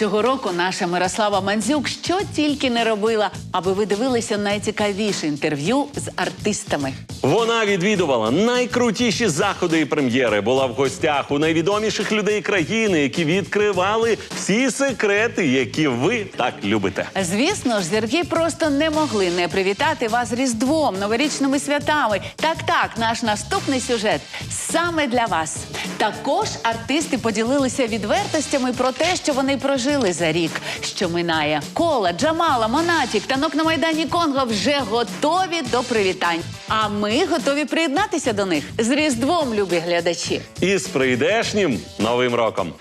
Цього року наша Мирослава Мандзюк що тільки не робила, аби ви дивилися найцікавіше інтерв'ю з артистами. Вона відвідувала найкрутіші заходи і прем'єри. Була в гостях у найвідоміших людей країни, які відкривали всі секрети, які ви так любите. Звісно ж, зірки просто не могли не привітати вас з Різдвом, новорічними святами. Так, так, наш наступний сюжет саме для вас. Також артисти поділилися відвертостями про те, що вони прожили за рік, що минає. Кола, Джамала, Монатік, танок на майдані Конго вже готові до привітань. А ми готові приєднатися до них з Різдвом, любі глядачі. І з прийдешнім новим роком.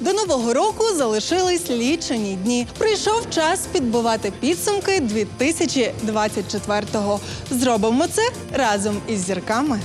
До нового року залишились лічені дні. Прийшов час підбивати підсумки 2024-го. Зробимо це разом із зірками.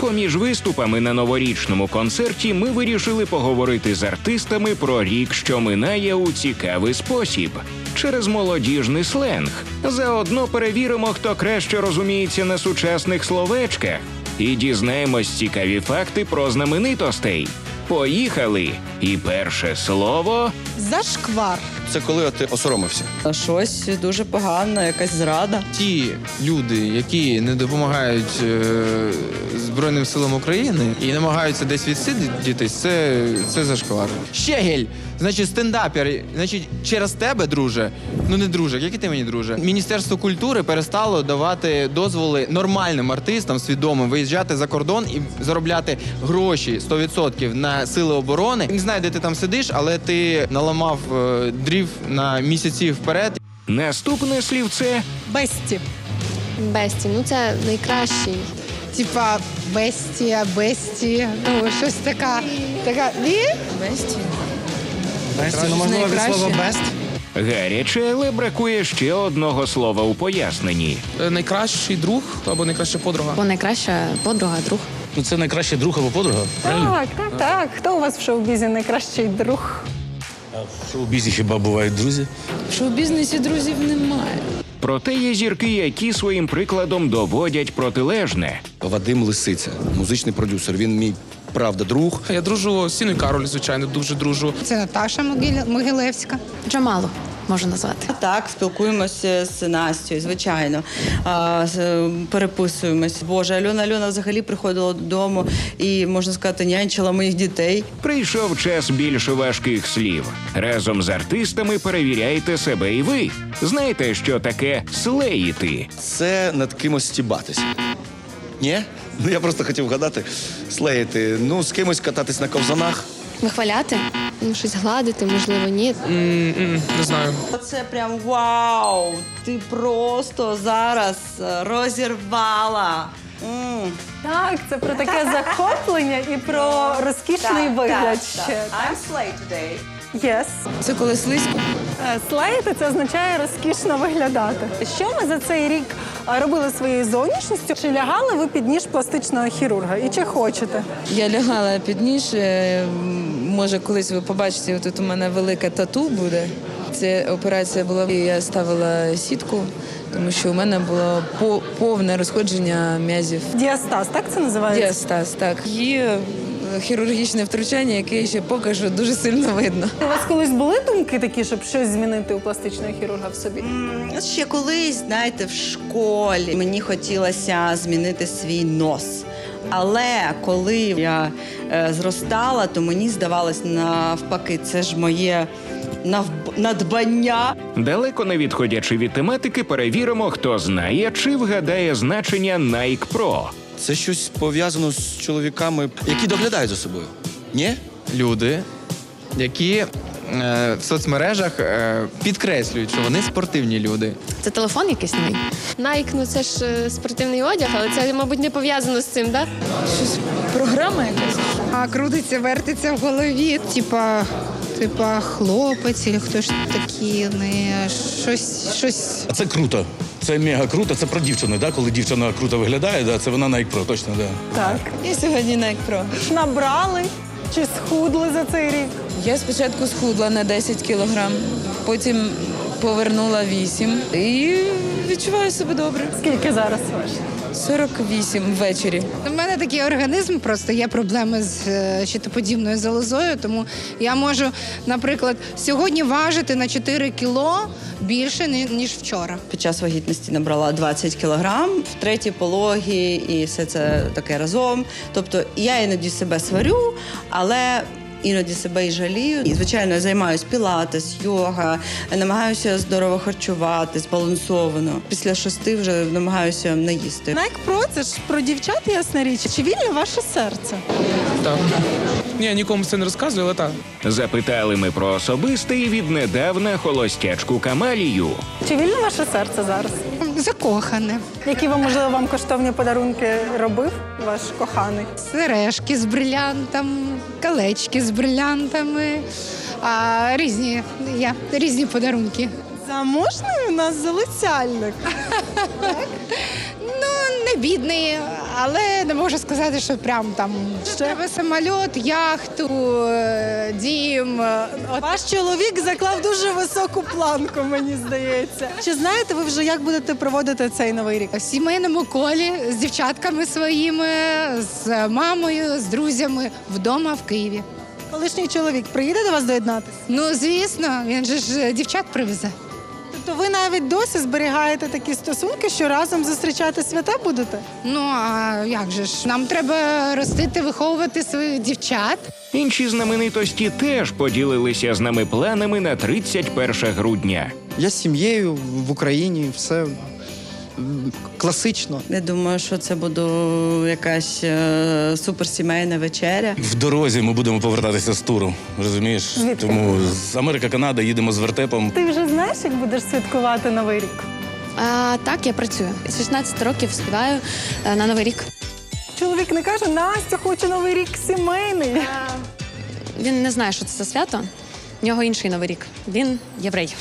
Поміж виступами на новорічному концерті ми вирішили поговорити з артистами про рік, що минає у цікавий спосіб через молодіжний сленг. Заодно перевіримо, хто краще розуміється на сучасних словечках, і дізнаємось цікаві факти про знаменитостей. Поїхали! І перше слово Зашквар. Це коли ти осоромився. Щось дуже погане, якась зрада. ті люди, які не допомагають е, Збройним силам України і намагаються десь відсидітись, це, це зашквар. Щегель, значить, стендапер, значить, через тебе, друже, ну не друже, як і ти мені, друже. Міністерство культури перестало давати дозволи нормальним артистам свідомим виїжджати за кордон і заробляти гроші 100% на сили оборони. Не знаю, де ти там сидиш, але ти наламав е, дрів на місяці вперед. наступне слівце Бесті. Бесті, ну це найкращий. Типа бестія, бесті, ну щось така. Така ні? Бесті. Бесті, ну можливо від слова бест. гаряче, але бракує ще одного слова у поясненні. Е, найкращий друг або найкраща подруга. Бо найкраща подруга, друг. Ну це найкращий друг або подруга. Так, так, так. Хто у вас в шоу-бізі найкращий друг? В шоу-бізі хіба бувають друзі? В шоу-бізнесі друзів немає. Проте є зірки, які своїм прикладом доводять протилежне. Вадим Лисиця, музичний продюсер. Він мій правда друг. Я дружу з Сіною Кароль, звичайно, дуже дружу. Це Наташа Могилевська. Джамалу можу назвати. Так, спілкуємося з Настю, звичайно. А, переписуємось. Боже, Альона Альона взагалі приходила додому і, можна сказати, нянчила моїх дітей. Прийшов час більш важких слів. Разом з артистами перевіряйте себе і ви. Знаєте, що таке слеїти. Це над кимось стібатися. Ні? Ну я просто хотів вгадати, слеїти. Ну, з кимось кататись на ковзанах. Вихваляти, ну щось гладити, можливо, ні. М-м, Не знаю. Це прям вау! Ти просто зараз е, розірвала. М. Так, це про таке захоплення і про розкішний вигляд ще. I'm slay today. Yes. Це коли слизько. Е, Слеїти це означає розкішно виглядати. Що ми за цей рік е, робили своєю зовнішністю? Чи лягали ви під ніж пластичного хірурга? І чи хочете? Я лягала під ніж. е, м, Може, колись ви побачите, тут у мене велике тату буде. Це операція була, і я ставила сітку, тому що у мене було повне розходження м'язів. Діастаз, так це називається? Діастаз, так. Є е, хірургічне втручання, яке ще поки що дуже сильно видно. У вас колись були думки такі, щоб щось змінити у пластичного хірурга в собі? Ще колись, знаєте, в школі мені хотілося змінити свій нос. Але коли я е, зростала, то мені здавалось навпаки, це ж моє надбання. Далеко не відходячи від тематики, перевіримо, хто знає чи вгадає значення Nike Pro. Це щось пов'язано з чоловіками, які доглядають за собою. Ні? люди, які е, в соцмережах е, підкреслюють, що вони спортивні люди. Це телефон якийсь новий? Nike, ну це ж е, спортивний одяг, але це, мабуть, не пов'язано з цим, так? Щось програма якась. А крутиться, вертиться в голові. Типа, типа хлопець, чи хто ж такі, не щось, щось. А це круто. Це мега круто. Це про дівчину, да? коли дівчина круто виглядає, да? це вона Nike Pro, точно, да. Так. Я сьогодні Nike Pro. Набрали чи схудли за цей рік? Я спочатку схудла на 10 кілограм, потім повернула 8 і відчуваю себе добре. Скільки зараз ваш? 48 ввечері. У мене такий організм, просто є проблеми з е, щитоподібною залозою, тому я можу, наприклад, сьогодні важити на 4 кіло більше, ніж вчора. Під час вагітності набрала 20 кілограм, в третій пологі і все це таке разом. Тобто я іноді себе сварю, але. Іноді себе і жалію. І, звичайно, я займаюся пілатес, йога, намагаюся здорово харчувати, збалансовано. Після шести вже намагаюся не їсти. Nike Pro – це ж про дівчат, ясна річ. Чи вільне ваше серце? Так. Ні, нікому це не розказую, але так. Запитали ми про особисте і віднедавна холостячку Камалію. Чи вільне ваше серце зараз? Закохане. Які вам, можливо, вам коштовні подарунки робив ваш коханий? Сережки з брилянтом, колечки з брилянтами, а, різні, я, різні подарунки. Заможний у нас залицяльник. Ну, не бідний, але не можу сказати, що прям там треба самоліт, яхту, е, дім. е, От Ваш чоловік заклав дуже високу планку, мені здається. Чи знаєте ви вже, як будете проводити цей новий рік? в сімейному колі з дівчатками своїми, з мамою, з друзями вдома в Києві. Колишній чоловік приїде до вас доєднатися? Ну, звісно, він же ж е, дівчат привезе. Тобто ви навіть досі зберігаєте такі стосунки, що разом зустрічати свята будете? Ну а як же ж? Нам треба ростити, виховувати своїх дівчат. Інші знаменитості теж поділилися з нами планами на 31 грудня. Я з сім'єю в Україні, все класично. Я думаю, що це буде якась е, суперсімейна вечеря. В дорозі ми будемо повертатися з туру. Розумієш? Звідки? Тому з Америка, Канада їдемо з вертепом. Ти вже знаєш, як будеш святкувати новий рік? А, так, я працюю. З 16 років співаю е, на Новий рік. Чоловік не каже, Настя, хочу новий рік сімейний. Він не знає, що це за свято. В нього інший новий рік. Він єврей.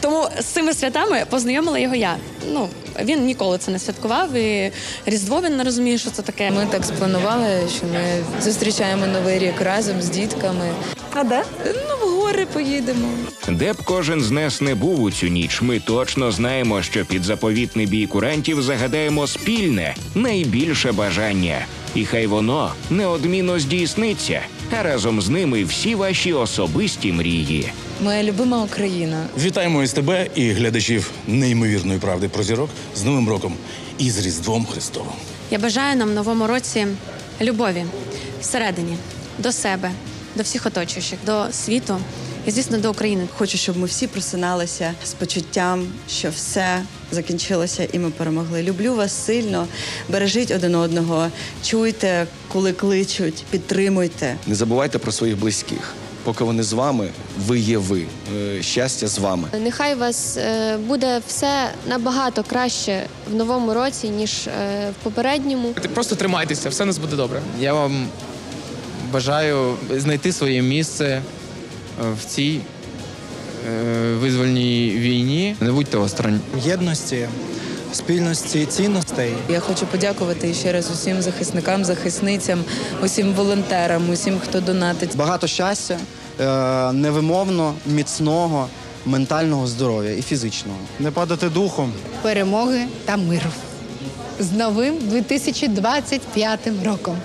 Тому з цими святами познайомила його я. Ну, він ніколи це не святкував, і Різдво він не розуміє, що це таке. Ми так спланували, що ми зустрічаємо новий рік разом з дітками. А де? Ну, в гори поїдемо. Де б кожен з нас не був у цю ніч, ми точно знаємо, що під заповітний бій курантів загадаємо спільне найбільше бажання. І хай воно неодмінно здійсниться, а разом з ними всі ваші особисті мрії. Моя любима Україна. Вітаємо із тебе і глядачів неймовірної правди про зірок з Новим роком і з Різдвом Христовим. Я бажаю нам в новому році любові всередині, до себе, до всіх оточуючих, до світу і, звісно, до України. Хочу, щоб ми всі просиналися з почуттям, що все закінчилося і ми перемогли. Люблю вас сильно. Бережіть один одного, чуйте, коли кличуть, підтримуйте. Не забувайте про своїх близьких. Поки вони з вами, ви є ви. Е, Щастя з вами. Нехай у вас е, буде все набагато краще в новому році, ніж е, в попередньому. Просто тримайтеся, все у нас буде добре. Я вам бажаю знайти своє місце в цій визвольній війні. Не будьте осторонь. Єдності, спільності, цінностей. Я хочу подякувати ще раз усім захисникам, захисницям, усім волонтерам, усім, хто донатить. Багато щастя, е, невимовно, міцного, ментального здоров'я і фізичного. Не падати духом. Перемоги та миру. З новим 2025 роком.